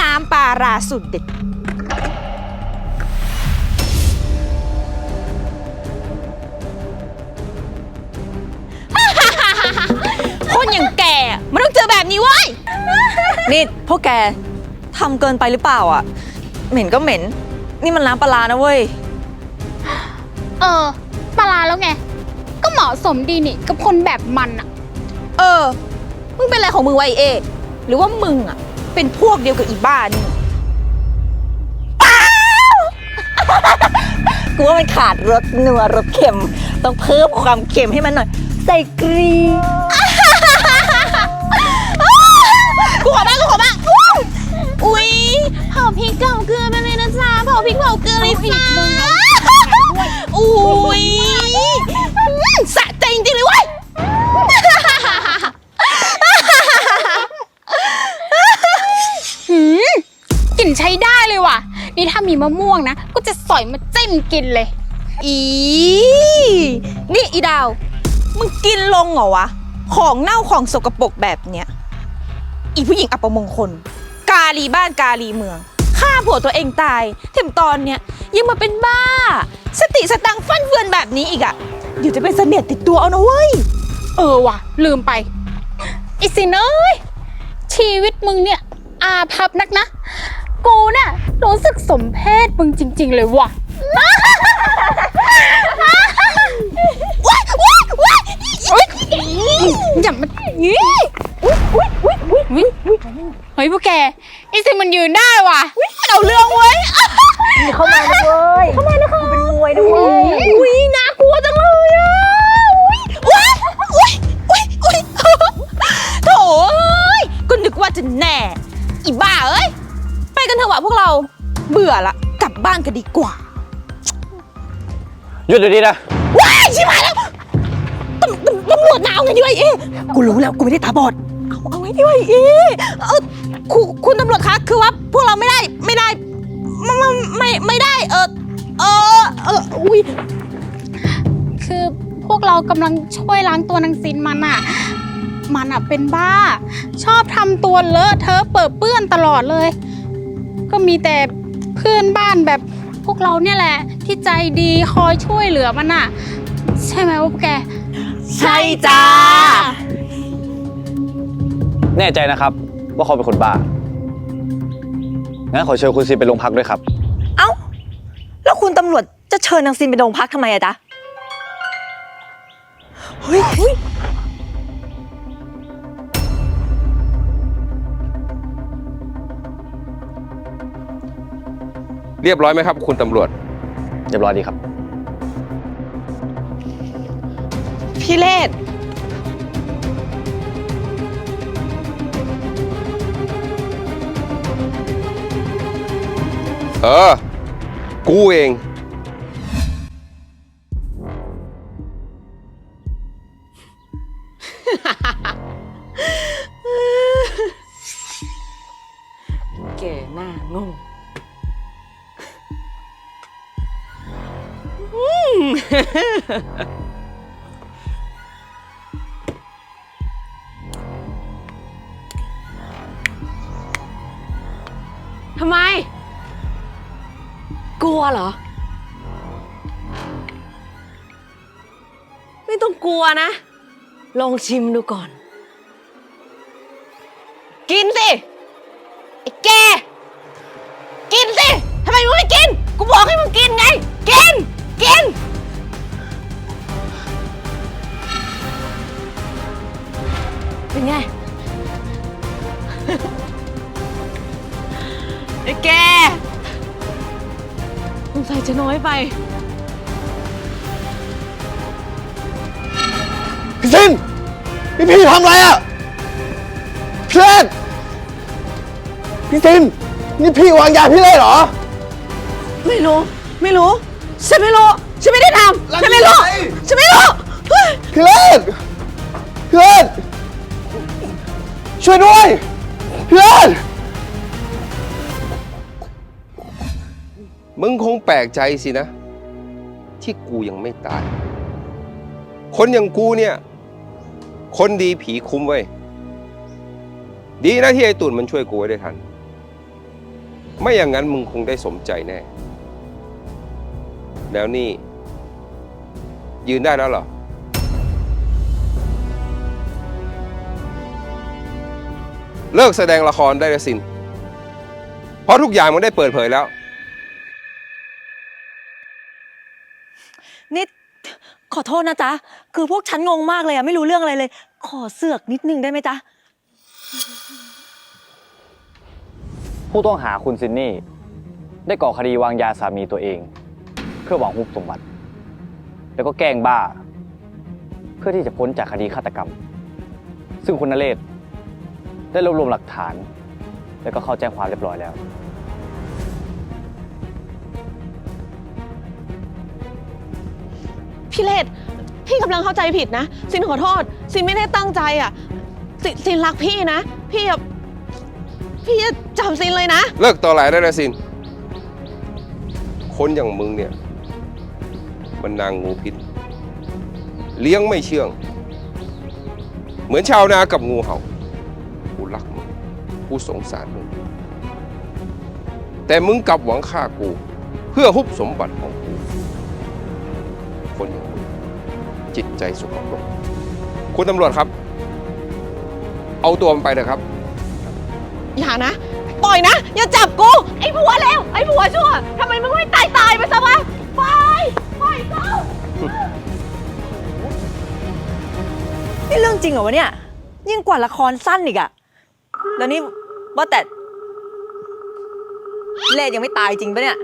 น้ำปลาราสุดเด็ด คนอย่างแกอะมันต้องเจอแบบนี้เว้ย นี่พวกแกทำเกินไปหรือเปล่าอะ เหม็นก็เหม็น นี่มันน้ำปลาร้านะเว้ย เออปลาร้าแล้วไง ก็เหมาะสมดีนี่กับคนแบบมันอะเออ มึงเป็นอะไรของมึงไวะไอ้เอ หรือว่ามึงอะ เป็นพวกเดียวกับอีบ้านี่กูว่ามันขาดรสนัวรสเค็ม ต้องเพิ่มความเค็มให้มันหน่อย ใส่กรีกูขอบ้างกูขอบ้างอู้อุ้ยเผาพริกเผาเกลือไปเลยนะจ๊ะเผาพริกเผาเกลือเลยจ้าอุ้ย นะก็จะสอยมาจิ้มกินเลย อี นี่อีดาว มึงกินลงเหรอวะ ของเน่าของสกปรกแบบเนี้ย อีผู้หญิงอัปมงคล กาลีบ้านกาลีเมืองฆ่าผัวตัวเองตายถึงตอนเนี้ยยังมาเป็นบ้า สติสตังค์ฟั่นเฟือนแบบนี้อีกอะเดี๋ยวจะเป็นเสนียดติดตัวเอานะเว้ย เออว่ะ ลืมไปไอีสินเอ้ยชีวิตมึงเนี่ย อาพับนักนะ กูเนี่ย รู้สึกสมเพศมึงจริง ๆ เลยว่ะว้ายว้ายว้ายอุ๊ยอย่ามางี้เฮ้ยพวกแกไอซินมันยืนได้ว่ะเอาเรื่องเว้ย เข้ามาเลยเว้ยเข้ามาเลยค่ะเป็นมวยด้วยอุ้ยน่ากลัวจังเลยอะอุ้ยอุ้ยอุ้ยอุ้ยโถ่เอ้ยก็นึกว่าจะแน่ อีบ้าเอ้ย ไปกันเถอะวะพวกเรา เบื่อละ กลับบ้านกันดีกว่าหยุดเดี๋ยวนี้นะ ว้ายชิบหายแล้วตำตำตำรวจมาเอาไงดีวะไอ้เอ๊ะกูรู้แล้วกูไม่ได้ตาบอด เอาเอาไงดีวะไอ้เอ๊ะเออคุณคุณตำรวจคะคือว่าพวกเราไม่ได้ไม่ได้ไม่ไม่ไม่ไม่ได้ เออเออเอออุ้ยคือพวกเรากำลังช่วยล้างตัวนางซินมันอะมันอะเป็นบ้า ชอบทำตัวเลอะเทอะเปิดเปื้อนตลอดเลย ก็มีแต่เพื่อนบ้านแบบพวกเราเนี่ยแหละ ที่ใจดีคอยช่วยเหลือมันอะใช่ไหมวะพวกแก ใช่จ้า แน่ใจนะครับ ว่าเขาเป็นคนบ้า งั้นขอเชิญคุณซีไปโรงพักด้วยครับ เอ้า แล้วคุณตำรวจจะเชิญนางซินไปโรงพักทำไมอะจ๊ะเฮ้ยเฮ้ย เรียบร้อยไหมครับ คุณตำรวจ เรียบร้อยดีครับ พี่เลศเออ กูเอง แกหน้างง ทำไม กลัวเหรอ ไม่ต้องกลัวนะ ลองชิมดูก่อน กินสิ ไอ้แก กินสิ ทำไมมึงไม่กิน กูบอกให้มึงกินไง เป็นไง ไอ้แกสงสัยจะน้อยไป พี่ซินพี่พี่ทำอะไรอะพี่เลนพี่ซินนี่พี่วางยาพี่เล่เหรอ ไม่รู้ ไม่รู้ ฉันไม่รู้ ฉันไม่ได้ทำ ฉันไม่รู้ ฉันไม่รู้เฮ้ยพี่เลนพี่เลน ช่วยด้วยเพี่เลนมึงคงแปลกใจสินะ ที่กูยังไม่ตาย คนอย่างกูเนี่ย คนดีผีคุ้มไว้ย ดีนะที่ไอ้ตุ่นมันช่วยกูไว้ได้ทัน ไม่อย่างนั้นมึงคงได้สมใจแน่ แล้วนี่ ยืนได้แล้วเหรอ เลิกแสดงละครได้แล้วสิน เพราะทุกอย่างมันได้เปิดเผยแล้ว นี่ขอโทษนะจ๊ะ คือพวกฉันงงมากเลยอะไม่รู้เรื่องอะไรเลย ขอเสือกนิดนึงได้ไหมจ๊ะ ผู้ต้องหาคุณซินนี่ ได้ก่อคดีวางยาสามีตัวเอง เพื่อหวังฮุบสมบัติ แล้วก็แกล้งบ้า เพื่อที่จะพ้นจากคดีฆาตกรรม ซึ่งคุณนเรศ ได้รวบรวมหลักฐาน แล้วก็เข้าแจ้งความเรียบร้อยแล้ว พี่เลดพี่กำลังเข้าใจผิดนะ ซินขอโทษ ซินไม่ได้ตั้งใจอะซิซินรักพี่นะ พี่อะพี่จะจับซินเลยนะ เลิกต่อไหลได้แล้วสิน คนอย่างมึงเนี่ย มันนางงูพิษ เลี้ยงไม่เชื่อง เหมือนชาวนากับงูเห่ากูรักมึง กูสงสารมึง แต่มึงกลับหวังฆ่ากู เพื่อฮุบสมบัติของกู คนอย่างมึงจิตใจสกปรกคุณตำรวจครับ เอาตัวมันไปเถอะครับ อย่านะ ปล่อยนะ อย่าจับกู ไอ้ผัวเลวไอ้ผัวชั่วทำไมมึงไม่ตายตายไปซะวะปล่อยปล่อยกูนี่เรื่องจริงเหรอวะเนี่ย ยิ่งกว่าละครสั้นอีกอะแล้วนี่ ว่าแต่เลดยังไม่ตายจริงปะเนี่ย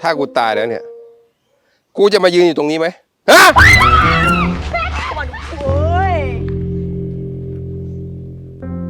ถ้ากูตายแล้วเนี่ย กูจะมายืนอยู่ตรงนี้ไหมฮะ